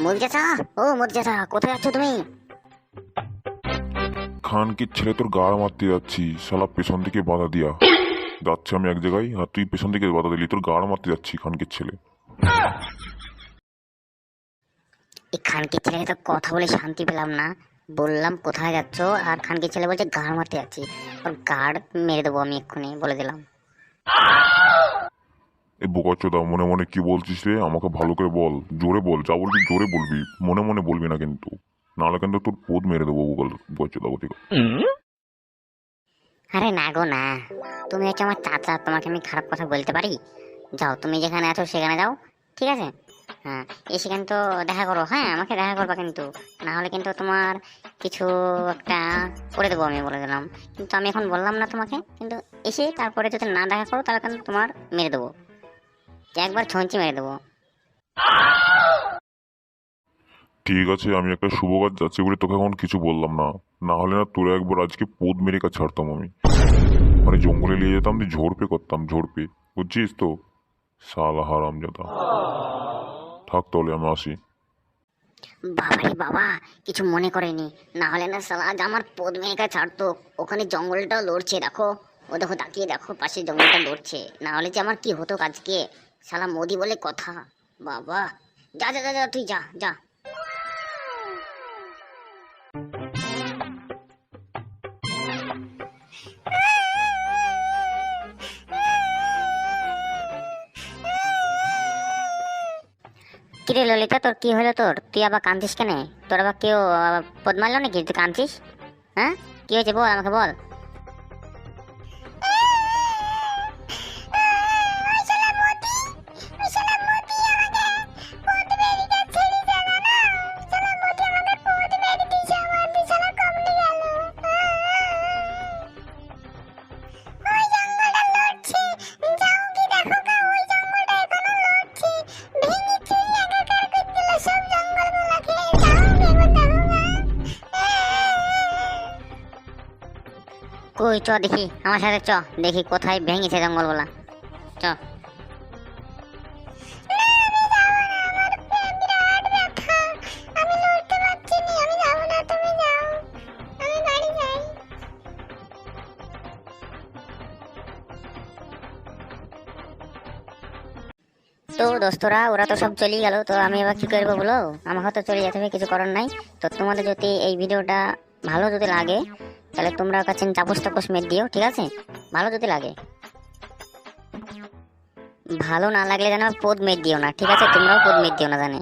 মুদি ও মুদি কোথায় যাচ্ছ তুমি? খানকির ছেলে তোর গাড় মারতে যাচ্ছি? শালা পেছন দিকে বাধা দিয়া। যাচ্ছি আমি এক জায়গায় আর তুই পেছন দিকে বাধা দিলি তোর গাড় মারতে যাচ্ছি খানকির ছেলে এই খানকির ছেলেকে তো কথা বলে শান্তি পেলাম না। বললাম কোথায় যাচ্ছ? আর খানকির ছেলে বলছে গাড় মারতে যাচ্ছি। ওর গাড় মেরে দেবো আমি এক্ষুনি বলে দিলাম। এ বোকাচোদা মনে মনে কি বলছিস রে? আমাকে ভালো করে বল। জোরে বল, যা বলবি জোরে বলবি। মনে মনে বলবি না কিন্তু। নাহলে কিন্তু তোর পোদ মেরে দেবো গুগল বোকাচোদা কোথেকে আরে না গো, না। তুমি হচ্ছে আমার চাচা, তোমাকে আমি খারাপ কথা বলতে পারি? যাও, তুমি যেখানে আছো সেখানে যাও, ঠিক আছে? হ্যাঁ এসে কিন্তু দেখা করো হ্যাঁ আমাকে দেখা করবা কিন্তু। না হলে কিন্তু তোমার কিছু একটা করে দেবো আমি বলে দিলাম। কিন্তু আমি এখন বললাম না তোমাকে, কিন্তু এসে তারপরে যদি না দেখা করো, তাহলে কিন্তু তোমার মেরে দেবো। একবার ছঞ্চি মেরে দেবো। ঠিক আছে আমি একটা শুভ কাজ যাচ্ছি বলে তোকে এখন কিছু বললাম না। না হলে না তোরা একবার আজকে পোদ মেরে কাজ ছাড়তাম আমি। মানে জঙ্গলে নিয়ে যেতাম দিয়ে ঝোড়পে করতাম ঝোড়পে। বুঝছিস তো? সালা হারাম জাদা থাক তাহলে আমি আসি। বাবারে বাবা কিছু মনে করেনি। না হলে না সালা আজ আমার পদ মেয়েকা ছাড়তো। ওখানে জঙ্গলটা লড়ছে দেখো। ও দেখো তাকিয়ে দেখো পাশে জঙ্গলটা লড়ছে। না হলে যে আমার কি হতো আজকে? সালা মোদি বলে কথা। বাবা। যা যা যা তুই যা যা। কিরে ললিতা, তোর কি হলো তোর? তুই আবার কাঁদছিস কেন? তোর আবার কেউ পদ মারলো নাকি? তুই কাঁদছিস? হ্যাঁ? কি হয়েছে বল, আমাকে বল। কই চ দেখি, আমার সাথে চ, দেখি কোথায় ভেঙেছে জঙ্গলগুলা। চ। তো দোস্তরা, ওরা তো সব চলে গেল, তো আমি এবার কি করব বলো? আমাকে তো চলে যেতে হবে, কিছু করার নাই। তো তোমাদের যদি এই ভিডিওটা ভালো যদি লাগে তাহলে তোমরা কাছে চাপস টাপস মেট দিও, ঠিক আছে? ভালো যদি লাগে। ভালো না লাগলে যেন পদ মেট দিও না, ঠিক আছে? তোমরাও পদ মেট দিও না জানে।